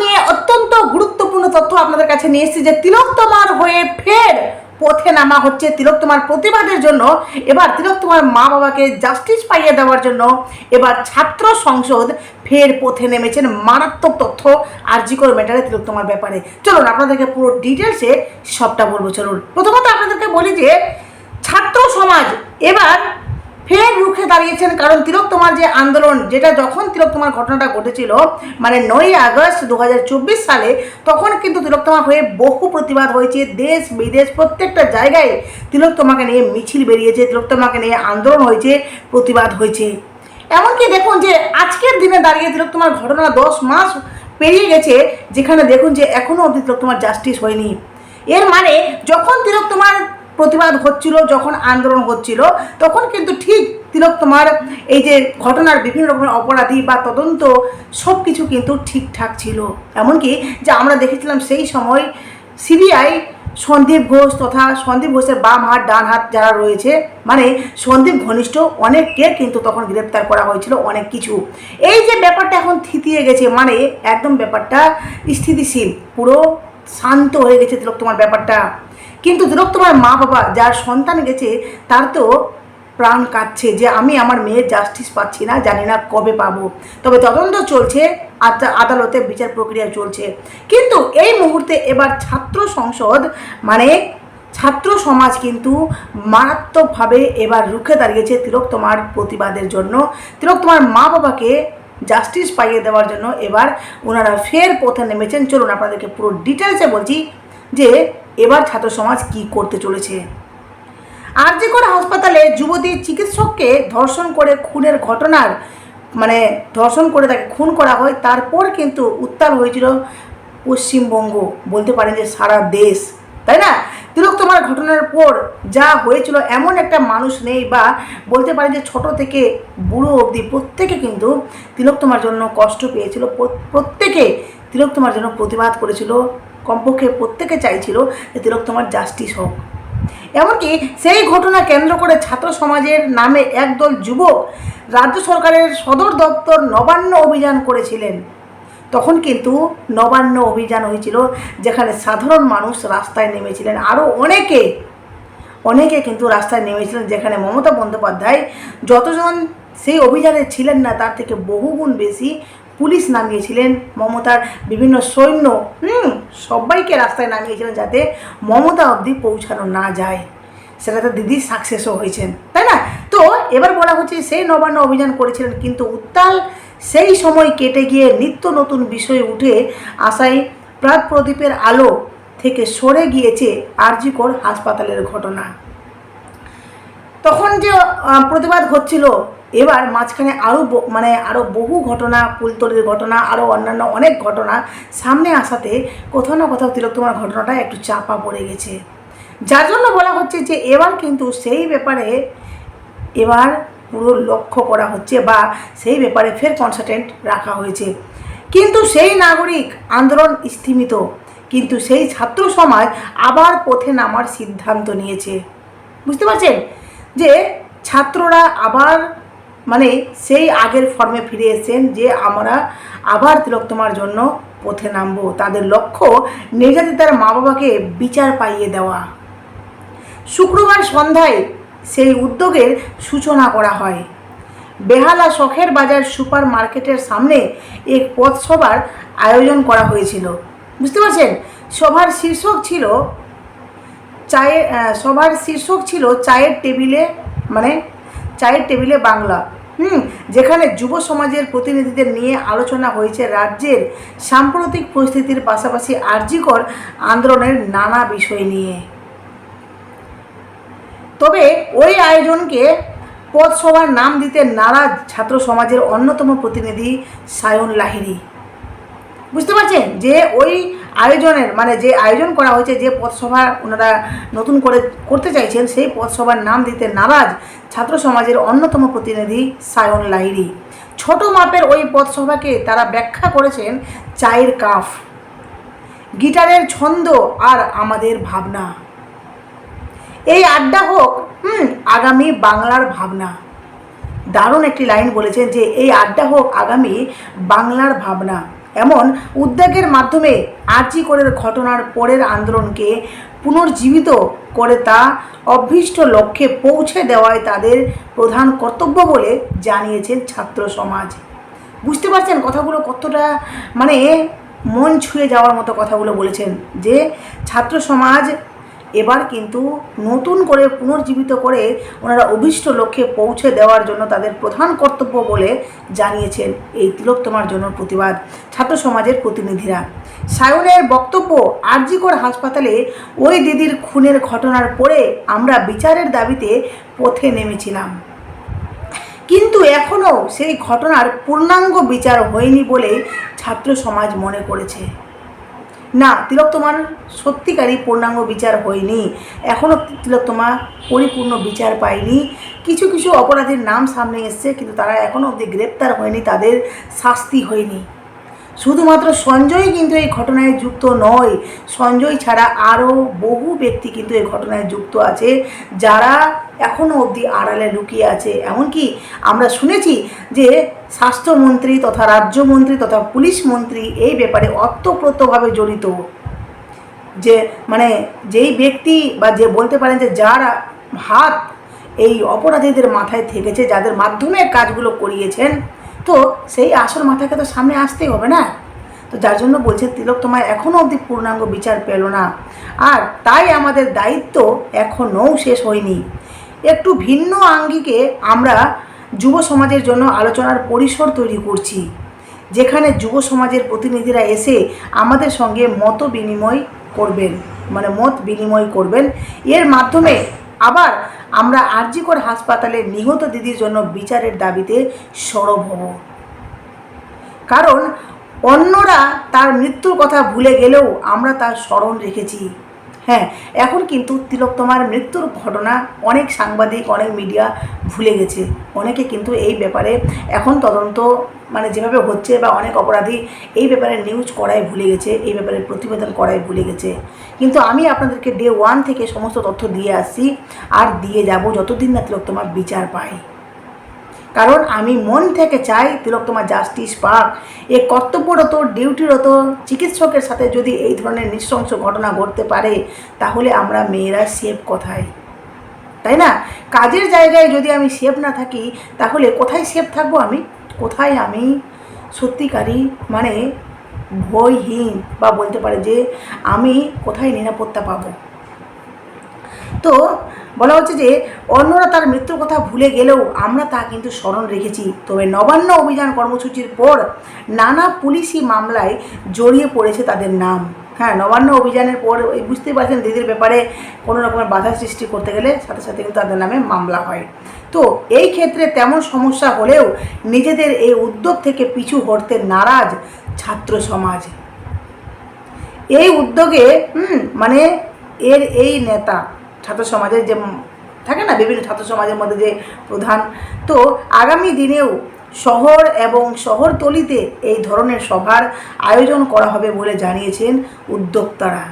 নিয়ে অত্যন্ত গুরুত্বপূর্ণ তথ্য আপনাদের কাছে নিয়ে এসেছি যে তিলোত্তমার হয়ে ফের পথে নামা হচ্ছে। তিলোত্তমার প্রতিবাদের জন্য, এবার তিলোত্তমার মা বাবাকে জাস্টিস পাইয়ে দেওয়ার জন্য, এবার ছাত্র সংসদ ফের পথে নেমেছেন। মারাত্মক তথ্য, আরজিকর ম্যাটারে তিলোত্তমার ব্যাপারে। চলুন, আপনাদেরকে পুরো ডিটেলসে সবটা বলব। চলুন, প্রথমত আপনাদেরকে বলি যে, ছাত্র সমাজ, এবার ফের রুখে দাঁড়িয়েছেন কারণ তিলক তোমার যে আন্দোলন, যেটা যখন তিলক তোমার ঘটনাটা ঘটেছিল মানে নয় আগস্ট দু হাজার চব্বিশ সালে, তখন কিন্তু তিলক তোমার হয়ে বহু প্রতিবাদ হয়েছে। দেশ, বিদেশ, প্রত্যেকটা জায়গায় তিলক তোমাকে নিয়ে মিছিল বেরিয়েছে, তিলক তোমাকে নিয়ে আন্দোলন হয়েছে, প্রতিবাদ হয়েছে। এমনকি দেখুন যে আজকের দিনে দাঁড়িয়ে তিলক তোমার ঘটনা দশ মাস পেরিয়ে গেছে, যেখানে দেখুন যে এখনও অবধি তিলক তোমার জাস্টিস হয়নি। এর মানে যখন তিলক তোমার প্রতিবাদ হচ্ছিল, যখন আন্দোলন হচ্ছিল, তখন কিন্তু ঠিক তিলক তোমার এই যে ঘটনার বিভিন্ন রকমের অপরাধী বা তদন্ত সব কিছু কিন্তু ঠিকঠাক ছিল। এমনকি যে আমরা দেখেছিলাম সেই সময় সিবিআই, সন্দীপ ঘোষ তথা সন্দীপ ঘোষের বাম হাত, ডান হাত যারা রয়েছে মানে সন্দীপ ঘনিষ্ঠ অনেককে কিন্তু তখন গ্রেপ্তার করা হয়েছিল অনেক কিছু। এই যে ব্যাপারটা এখন থিতিয়ে গেছে মানে একদম ব্যাপারটা স্থিতিশীল, পুরো শান্ত হয়ে গেছে তিলক তোমার ব্যাপারটা। কিন্তু তিলক তোমার মা বাবা, যার সন্তান গেছে, তার তো প্রাণ কাটছে যে আমি আমার মেয়ের জাস্টিস পাচ্ছি না, জানি না কবে পাবো। তবে তদন্ত চলছে, আদা- আদালতে বিচার প্রক্রিয়া চলছে। কিন্তু এই মুহূর্তে এবার ছাত্র সংসদ মানে ছাত্র সমাজ কিন্তু মারাত্মকভাবে এবার রুখে দাঁড়িয়েছে তিলক তোমার প্রতিবাদের জন্য। তিলক তোমার মা বাবাকে জাস্টিস পাইয়ে দেওয়ার জন্য এবার ওনারা ফের পথে নেমেছেন। চলুন আপনাদেরকে পুরো ডিটেলসে বলছি যে এবার ছাত্র সমাজ কি করতে চলেছে? আর যে আরজিকর হাসপাতালে যুবতী চিকিৎসককে ধর্ষণ করে খুনের ঘটনার মানে ধর্ষণ করে তাকে খুন করা হয়, তারপর কিন্তু উত্তাল হয়েছিল পশ্চিমবঙ্গ। বলতে পারেন যে সারা দেশ। তাই না? তিলক তোমার ঘটনার পর যা হয়েছিল, এমন একটা মানুষ নেই বা বলতে পারেন যে ছোট থেকে বুড়ো অবধি প্রত্যেকে কিন্তু তিলক তোমার জন্য কষ্ট পেয়েছিল প্রত্যেকে তিলক তোমার জন্য প্রতিবাদ করেছিল। কমপক্ষে প্রত্যেকে চাইছিল যে তিলক তোমার জাস্টিস হোক। এমনকি সেই ঘটনা কেন্দ্র করে ছাত্র সমাজের নামে একদল যুবক রাজ্য সরকারের সদর দপ্তর নবান্ন অভিযান করেছিলেন। তখন কিন্তু নবান্ন অভিযান হয়েছিল যেখানে সাধারণ মানুষ রাস্তায় নেমেছিলেন। আরও অনেকে অনেকে কিন্তু রাস্তায় নেমেছিলেন যেখানে মমতা বন্দ্যোপাধ্যায় যতজন সেই অভিযানে ছিলেন না, তার থেকে বহুগুণ বেশি পুলিশ নামিয়েছিলেন। মমতার বিভিন্ন সৈন্য, হুম, সবাইকে রাস্তায় নামিয়েছিলেন যাতে মমতা অবধি পৌঁছানো না যায়। সেটাতে দিদি সাকসেসও হয়েছেন, তাই না? তো এবার বলা হচ্ছে সেই নবান্ন অভিযান করেছিলেন, কিন্তু উত্তাল সেই সময় কেটে গিয়ে নিত্য নতুন বিষয় উঠে আসায় প্রাক প্রদীপের আলো থেকে সরে গিয়েছে আরজিকর হাসপাতালের ঘটনা। তখন যে প্রতিবাদ হচ্ছিল এবার মাঝখানে আরও মানে আরও বহু ঘটনা ফুলতলির ঘটনা আরও অন্যান্য অনেক ঘটনা সামনে আসাতে কোথাও না কোথাও তিলক তোমার ঘটনাটা একটু চাপা পড়ে গেছে। যার জন্য বলা হচ্ছে যে এবার কিন্তু সেই ব্যাপারে এবার পুরো লক্ষ্য করা হচ্ছে বা সেই ব্যাপারে ফের কনসালটেন্ট রাখা হয়েছে। কিন্তু সেই নাগরিক আন্দোলন স্থিমিত, কিন্তু সেই ছাত্র সমাজ আবার পথে নামার সিদ্ধান্ত নিয়েছে। বুঝতে পারছেন? যে ছাত্ররা আবার মানে সেই আগের ফর্মে ফিরে এসেছেন যে আমরা আবার তিলোত্তমার জন্য পথে নামবো। তাদের লক্ষ্য নির্যাতিতার মা বাবাকে বিচার পাইয়ে দেওয়া। শুক্রবার সন্ধ্যায় সেই উদ্যোগের সূচনা করা হয়। বেহালা শখের বাজার সুপার মার্কেটের সামনে এক পথসভার আয়োজন করা হয়েছিল। বুঝতে পারছেন? সভার শীর্ষক ছিল চায়ের সবার শীর্ষক ছিল চায়ের টেবিলে মানে চায়ের টেবিলে বাংলা। হুম, যেখানে যুব সমাজের প্রতিনিধিদের নিয়ে আলোচনা হয়েছে রাজ্যের সাম্প্রতিক পরিস্থিতির পাশাপাশি আর্জিকর আন্দোলনের নানা বিষয় নিয়ে। তবে ওই আয়োজনকে পথসভার নাম দিতে নারাজ ছাত্র সমাজের অন্যতম প্রতিনিধি সায়ন লাহিড়ী। বুঝতে পারছেন? যে ওই আয়োজনের মানে যে আয়োজন করা হয়েছে, যে পথসভা ওনারা নতুন করে করতে চাইছেন, সেই পথসভার নাম দিতে নারাজ ছাত্র সমাজের অন্যতম প্রতিনিধি সায়ন লাইরি ছোট মাপের ওই পথসভাকে তারা ব্যাখ্যা করেছেন চায়ের কাফ। গিটারের ছন্দ আর আমাদের ভাবনা। এই আড্ডা হোক, হুম, আগামী বাংলার ভাবনা। দারুণ একটি লাইন বলেছেন যে, এই আড্ডা হোক, আগামী বাংলার ভাবনা। এমন উদ্যোগের মাধ্যমে আর্জি করের ঘটনার পরের আন্দোলনকে পুনর্জীবিত করে তা অভীষ্ট লক্ষ্যে পৌঁছে দেওয়ায় তাদের প্রধান কর্তব্য বলে জানিয়েছেন ছাত্র সমাজ। বুঝতে পারছেন কথাগুলো কতটা মানে মন ছুঁয়ে যাওয়ার মতো কথাগুলো বলেছেন যে ছাত্র সমাজ এবার কিন্তু নতুন করে পুনর্জীবিত করে ওনারা অভীষ্ট লক্ষ্যে পৌঁছে দেওয়ার জন্য তাদের প্রধান কর্তব্য বলে জানিয়েছেন এই তিলোত্তমার জন্য প্রতিবাদ ছাত্র সমাজের প্রতিনিধিরা। সায়নের বক্তব্য, আরজিকর হাসপাতালে ওই দিদির খুনের ঘটনার পরে আমরা বিচারের দাবিতে পথে নেমেছিলাম। কিন্তু এখনও সেই ঘটনার পূর্ণাঙ্গ বিচার হয়নি বলে ছাত্র সমাজ মনে করেছে। না, তিলক তোমার সত্যিকারই পূর্ণাঙ্গ বিচার হয়নি। এখনও তিলক তোমার পরিপূর্ণ বিচার পায়নি। কিছু কিছু অপরাধীর নাম সামনে এসছে, কিন্তু তারা এখনও অবধি গ্রেপ্তার হয়নি, তাদের শাস্তি হয়নি। শুধুমাত্র সঞ্জয় কিন্তু এই ঘটনায় যুক্ত নয়। সঞ্জয় ছাড়া আরও বহু ব্যক্তি কিন্তু এই ঘটনায় যুক্ত আছে, যারা এখনও অবধি আড়ালে লুকিয়ে আছে। এমনকি আমরা শুনেছি যে স্বাস্থ্যমন্ত্রী তথা রাজ্যমন্ত্রী তথা পুলিশ মন্ত্রী এই ব্যাপারে অত্যপ্রত্যভাবে জড়িত। যে মানে যেই ব্যক্তি বা যে বলতে পারেন যে যার হাত এই অপরাধীদের মাথায় থেকেছে, যাদের মাধ্যমে কাজগুলো করিয়েছেন তো সেই আসল মাথাকে তো সামনে আসতেই হবে না? তো যার জন্য বলছে, তিলক, তোমার এখনও অবধি পূর্ণাঙ্গ বিচার পেল না। আর তাই আমাদের দায়িত্ব এখনও শেষ হয়নি। একটু ভিন্ন আঙ্গিকে আমরা যুব সমাজের জন্য আলোচনার পরিসর তৈরি করছি, যেখানে যুব সমাজের প্রতিনিধিরা এসে আমাদের সঙ্গে মত বিনিময় করবেন মানে মত বিনিময় করবেন। এর মাধ্যমে আবার আমরা আরজিকর হাসপাতালে নিহত দিদির জন্য বিচারের দাবিতে সরব হব। কারণ অন্যরা তার মৃত্যুর কথা ভুলে গেলেও আমরা তার স্মরণ রেখেছি। হ্যাঁ এখন কিন্তু তিলোত্তমার মৃত্যুর ঘটনা অনেক সাংবাদিক, অনেক মিডিয়া ভুলে গেছে। অনেকে কিন্তু এই ব্যাপারে এখন তদন্ত মানে যেভাবে হচ্ছে বা অনেক অপরাধী এই ব্যাপারে নিউজ করাই ভুলে গেছে, এই ব্যাপারে প্রতিবেদন করাই ভুলে গেছে। কিন্তু আমি আপনাদেরকে ডে ওয়ান থেকে সমস্ত তথ্য দিয়ে আসছি, আর দিয়ে যাব যতদিন না তিলোত্তমার বিচার পাই। কারণ আমি মন থেকে চাই তিলোত্তমা জাস্টিস পাক। এ কর্তব্যরত ডিউটিরত চিকিৎসকের সাথে যদি এই ধরনের নৃশংস ঘটনা ঘটতে পারে, তাহলে আমরা মেয়েরা সেফ কোথায়। তাই না? কাজের জায়গায় যদি আমি সেফ না থাকি, তাহলে কোথায় সেফ থাকব আমি? কোথায় আমি? সত্যিকারই মানে ভয়হীন বা বলতে পারে যে আমি কোথায় নিরাপত্তা পাবো? তো বলা হচ্ছে যে অন্যরা তার মৃত্যুর কথা ভুলে গেলেও আমরা তা কিন্তু স্মরণ রেখেছি। তবে নবান্ন অভিযান কর্মসূচির পর নানা পুলিশি মামলায় জড়িয়ে পড়েছে তাদের নাম। হ্যাঁ নবান্ন অভিযানের পর ওই বুঝতেই পারছেন দিদির ব্যাপারে কোনো রকমের বাধা সৃষ্টি করতে গেলে সাথে সাথে কিন্তু তাদের নামে মামলা হয়। তো এই ক্ষেত্রে তেমন সমস্যা হলেও নিজেদের এই উদ্যোগ থেকে পিছু হটতে নারাজ ছাত্র সমাজ। এই উদ্যোগে মানে এর এই নেতা ছাত্র সমাজের যে থাকে না, বিভিন্ন ছাত্র সমাজের মধ্যে যে প্রধান, তো আগামী দিনেও শহর এবং শহরতলিতে এই ধরনের সভার আয়োজন করা হবে বলে জানিয়েছেন উদ্যোক্তারা।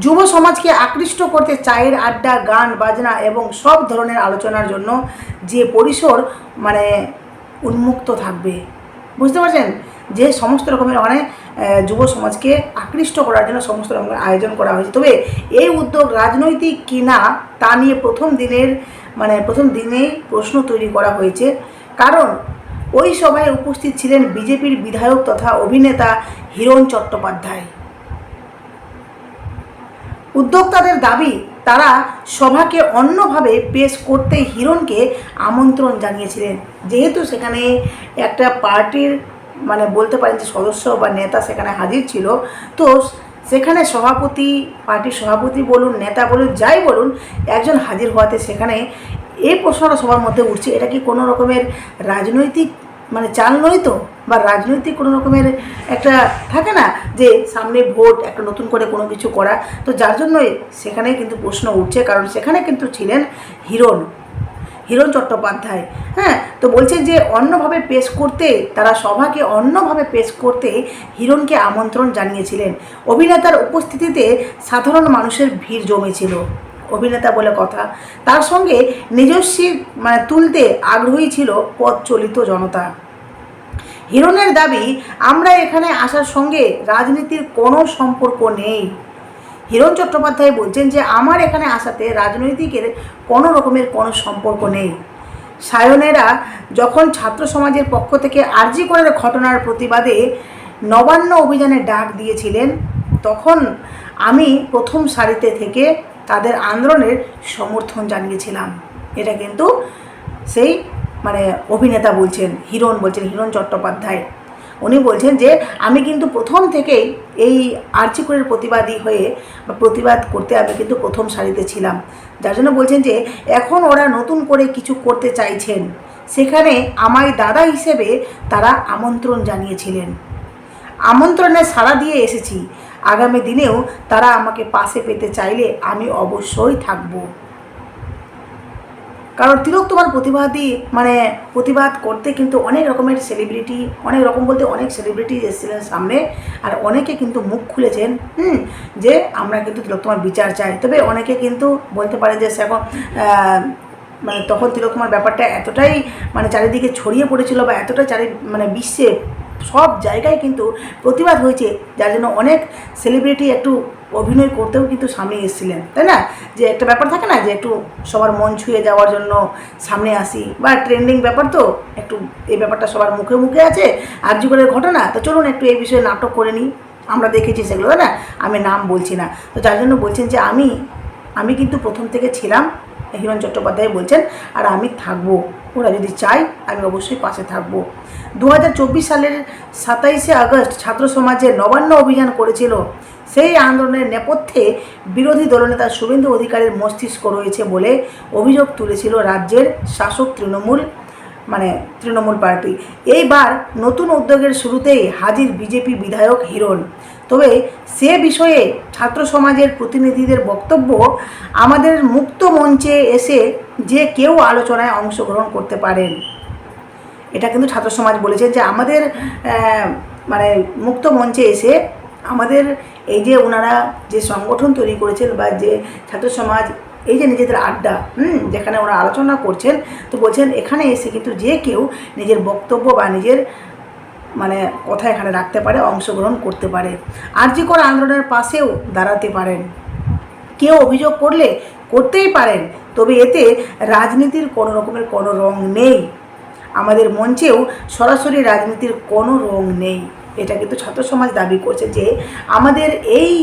যুব সমাজকে আকৃষ্ট করতে চায়ের আড্ডা, গান, বাজনা এবং সব ধরনের আলোচনার জন্য যে পরিসর মানে উন্মুক্ত থাকবে। বুঝতে পারছেন? যে সমস্ত রকমের মানে যুব সমাজকে আকৃষ্ট করার জন্য সমস্ত রকমের আয়োজন করা হয়েছে। তবে এই উদ্যোগ রাজনৈতিক কিনা, তা নিয়ে প্রথম দিনের মানে প্রথম দিনেই প্রশ্ন তৈরি করা হয়েছে। কারণ, ওই সভায় উপস্থিত ছিলেন বিজেপির বিধায়ক তথা অভিনেতা হিরণ চট্টোপাধ্যায়। উদ্যোক্তাদের দাবি, তারা সভাকে অন্যভাবে পেশ করতে হিরণকে আমন্ত্রণ জানিয়েছিলেন। যেহেতু সেখানে একটা পার্টির মানে বলতে পারেন যে সদস্য বা নেতা সেখানে হাজির ছিল, তো সেখানে সভাপতি, পার্টির সভাপতি বলুন, নেতা বলুন, যাই বলুন, একজন হাজির হওয়াতে সেখানে এই প্রশ্নটা সবার মধ্যে উঠছে। এটা কি কোনো রকমের রাজনৈতিক মানে চাল নয় তো? বা রাজনৈতিক কোনো রকমের একটা থাকে না যে সামনে ভোট, একটা নতুন করে কোনো কিছু করা। তো যার জন্যই সেখানে কিন্তু প্রশ্ন উঠছে, কারণ সেখানে কিন্তু ছিলেন হিরণ হিরণ চট্টোপাধ্যায়। হ্যাঁ তো বলছে যে অন্যভাবে পেশ করতে, তারা সভাকে অন্যভাবে পেশ করতে হিরণকে আমন্ত্রণ জানিয়েছিলেন। অভিনেতার উপস্থিতিতে সাধারণ মানুষের ভিড় জমেছিল। অভিনেতা বলে কথা। তার সঙ্গে নিজস্বী মানে তুলতে আগ্রহী ছিল পথ চলিত জনতা। হিরণের দাবি, আমরা এখানে আসার সঙ্গে রাজনীতির কোনো সম্পর্ক নেই। হিরণ চট্টোপাধ্যায় বলছেন যে, আমার এখানে আসাতে রাজনৈতিকের কোনো রকমের কোনো সম্পর্ক নেই। সায়নেরা যখন ছাত্র সমাজের পক্ষ থেকে আর্জি করার ঘটনার প্রতিবাদে নবান্ন অভিযানে ডাক দিয়েছিলেন, তখন আমি প্রথম সারিতে থেকে তাদের আন্দোলনের সমর্থন জানিয়েছিলাম। এটা কিন্তু সেই মানে অভিনেতা বলছেন, হিরণ বলছেন, হিরণ চট্টোপাধ্যায়। উনি বলছেন যে, আমি কিন্তু প্রথম থেকেই এই আর্চিকরের প্রতিবাদী হয়ে বা প্রতিবাদ করতে আমি কিন্তু প্রথম সারিতে ছিলাম। যার জন্য বলছেন যে, এখন ওরা নতুন করে কিছু করতে চাইছেন। সেখানে আমায় দাদা হিসেবে তারা আমন্ত্রণ জানিয়েছিলেন। আমন্ত্রণে সাড়া দিয়ে এসেছি। আগামী দিনেও তারা আমাকে পাশে পেতে চাইলে আমি অবশ্যই থাকব। কারণ তিলক তোমার প্রতিবাদী মানে প্রতিবাদ করতে কিন্তু অনেক রকমের সেলিব্রিটি অনেক রকম বলতে অনেক সেলিব্রিটি এসেছিলেন সামনে আর অনেকে কিন্তু মুখ খুলেছেন, হুম, যে আমরা কিন্তু তিলক তোমার বিচার চাই। তবে অনেকে কিন্তু বলতে পারে যে এখন মানে তখন তিলক তোমার ব্যাপারটা এতটাই মানে চারিদিকে ছড়িয়ে পড়েছিল বা এতটাই চারি মানে বিশ্বে সব জায়গায় কিন্তু প্রতিবাদ হয়েছে, যার জন্য অনেক সেলিব্রিটি একটু অভিনয় করতেও কিন্তু সামনে এসেছিলেন, তাই না? যে একটা ব্যাপার থাকে না যে একটু সবার মন ছুঁয়ে যাওয়ার জন্য সামনে আসি, বা ট্রেন্ডিং ব্যাপার তো, একটু এই ব্যাপারটা সবার মুখে মুখে আছে, আর যুগের ঘটনা, তো চলুন একটু এই বিষয়ে নাটক করে নিই, আমরা দেখেছি সেগুলো, তাই না? আমি নাম বলছি না, তো যার জন্য বলছেন যে আমি আমি কিন্তু প্রথম থেকে ছিলাম হিরণ চট্টোপাধ্যায় বলছেন, আর আমি থাকব। ওরা যদি চাই আমি অবশ্যই পাশে থাকব। দু হাজার চব্বিশ সালের সাতাইশে আগস্ট ছাত্র সমাজে নবান্ন অভিযান করেছিল। সেই আন্দোলনের নেপথ্যে বিরোধী দলনেতা শুভেন্দু অধিকারীর মস্তিষ্ক রয়েছে বলে অভিযোগ তুলেছিল রাজ্যের শাসক তৃণমূল মানে তৃণমূল পার্টি। এইবার নতুন উদ্যোগের শুরুতেই হাজির বিজেপি বিধায়ক হিরণ। তবে সে বিষয়ে ছাত্র সমাজের প্রতিনিধিদের বক্তব্য আমাদের মুক্ত মঞ্চে এসে যে কেউ আলোচনায় অংশগ্রহণ করতে পারেন। এটা কিন্তু ছাত্র সমাজ বলেছে যে আমাদের মানে মুক্ত মঞ্চে এসে আমাদের এই যে ওনারা যে সংগঠন তৈরি করেছেন বা যে ছাত্র সমাজ, এই যে নিজেদের আড্ডা, হুম, যেখানে ওরা আলোচনা করছেন, তো বলছেন এখানে এসে কিন্তু যে কেউ নিজের বক্তব্য বা নিজের মানে কথা এখানে রাখতে পারে, অংশগ্রহণ করতে পারে। আর্যিকর আন্দোলনের পাশেও দাঁড়াতে পারেন। কেউ অভিযোগ করলে করতেই পারেন, তবে এতে রাজনীতির কোনো রকমের কোনো রং নেই। আমাদের মঞ্চেও সরাসরি রাজনীতির কোনো রং নেই। এটা কিন্তু ছাত্র সমাজ দাবি করছে যে আমাদের এই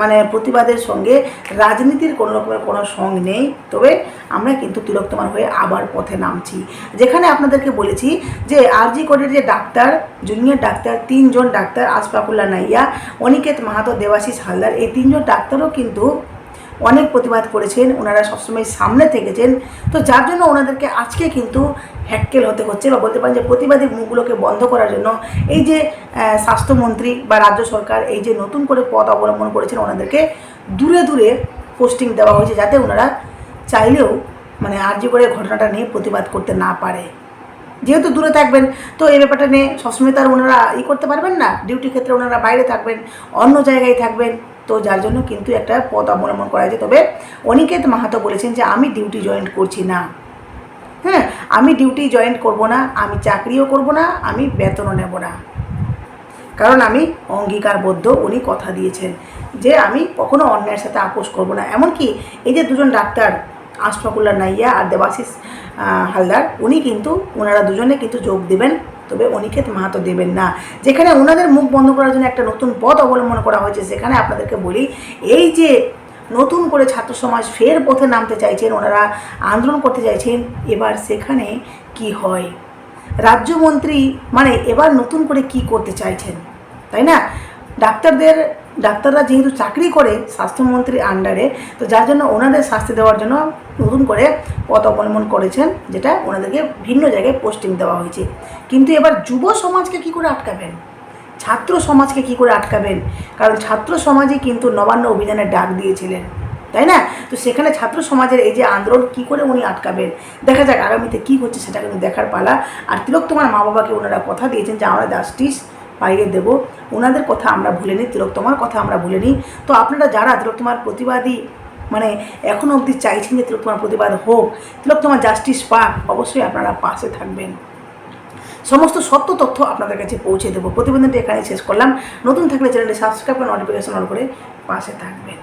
মানে প্রতিবাদের সঙ্গে রাজনীতির কোনো রকমের কোনো সঙ্গ নেই। তবে আমরা কিন্তু তিলোত্তমার হয়ে আবার পথে নামছি। যেখানে আপনাদেরকে বলেছি যে আরজি কোডের যে ডাক্তার, জুনিয়র ডাক্তার, তিনজন ডাক্তার আসফাকুল্লা নাইয়া, অনিকেত মাহাতো, দেবাশিস হালদার, এই তিনজন ডাক্তারও কিন্তু অনেক প্রতিবাদ করেছেন, ওনারা সবসময় সামনে থেকেছেন। তো যার জন্য ওনাদেরকে আজকে কিন্তু হ্যাক্কেল হতে হচ্ছে বা বলতে পারেন যে প্রতিবাদী মুখগুলোকে বন্ধ করার জন্য। এই যে স্বাস্থ্যমন্ত্রী বা রাজ্য সরকার এই যে নতুন করে পথ অবলম্বন করেছেন ওনাদেরকে, দূরে দূরে পোস্টিং দেওয়া হয়েছে যাতে ওনারা চাইলেও মানে আর্জি করে ঘটনাটা নিয়ে প্রতিবাদ করতে না পারে। যেহেতু দূরে থাকবেন, তো এই ব্যাপারটা নিয়ে সবসময় তো আর ওনারা ই করতে পারবেন না। ডিউটি ক্ষেত্রে ওনারা বাইরে থাকবেন, অন্য জায়গায় থাকবেন। তো যার জন্য কিন্তু একটা পথ অবলম্বন করা হয়েছে তবে অনিকেত মাহাতো বলেছেন যে, আমি ডিউটি জয়েন করছি না। হ্যাঁ আমি ডিউটি জয়েন করব না, আমি চাকরিও করব না, আমি বেতনও নেব না। কারণ আমি অঙ্গীকারবদ্ধ, উনি কথা দিয়েছেন যে, আমি কখনো অন্যায়ের সাথে আপোষ করব না। এমনকি এই যে দুজন ডাক্তার আশফাকুল্লা নাইয়া আর দেবাশিস হালদার, উনি কিন্তু ওনারা দুজনে কিন্তু যোগ দেবেন। তবে অনিকেত মাহাতো দেবেন না। যেখানে ওনাদের মুখ বন্ধ করার জন্য একটা নতুন পথ অবলম্বন করা হয়েছে, সেখানে আপনাদেরকে বলি, এই যে নতুন করে ছাত্র সমাজ ফের পথে নামতে চাইছেন, ওনারা আন্দোলন করতে চাইছেন, এবার সেখানে কি হয়? রাজ্যমন্ত্রী মানে এবার নতুন করে কি করতে চাইছেন? তাই না? ডাক্তারদের, ডাক্তাররা যেহেতু চাকরি করে স্বাস্থ্যমন্ত্রীর আন্ডারে তো যার জন্য ওনাদের শাস্তি দেওয়ার জন্য নতুন করে পথ অবলম্বন করেছেন, যেটা ওনাদেরকে ভিন্ন জায়গায় পোস্টিং দেওয়া হয়েছে। কিন্তু এবার যুব সমাজকে কি করে আটকাবেন? ছাত্র সমাজকে কি করে আটকাবেন? কারণ ছাত্র সমাজই কিন্তু নবান্ন অভিযানের ডাক দিয়েছিলেন, তাই না? তো সেখানে ছাত্র সমাজের এই যে আন্দোলন কি করে উনি আটকাবেন? দেখা যাক আগামীতে কি হচ্ছে সেটা কিন্তু দেখার পালা। আর তিলক, তোমার মা বাবাকে ওনারা কথা দিয়েছেন যে, আমরা জাস্টিস পাইয়ে দেব। ওনাদের কথা আমরা ভুলিনি তিলক, তোমার কথা আমরা ভুলে নিই তো আপনারা যারা, তিলক, তোমার প্রতিবাদী মানে এখনও অবধি চাইছেন যে তিলক তোমার প্রতিবাদ হোক তিলক তোমার জাস্টিস পাক, অবশ্যই আপনারা পাশে থাকবেন। সমস্ত সত্য তথ্য আপনাদের কাছে পৌঁছে দেবো। প্রতিবেদনটি এখানে শেষ করলাম। নতুন থাকলে চ্যানেলটি সাবস্ক্রাইব করে নোটিফিকেশন অন করে পাশে থাকবেন।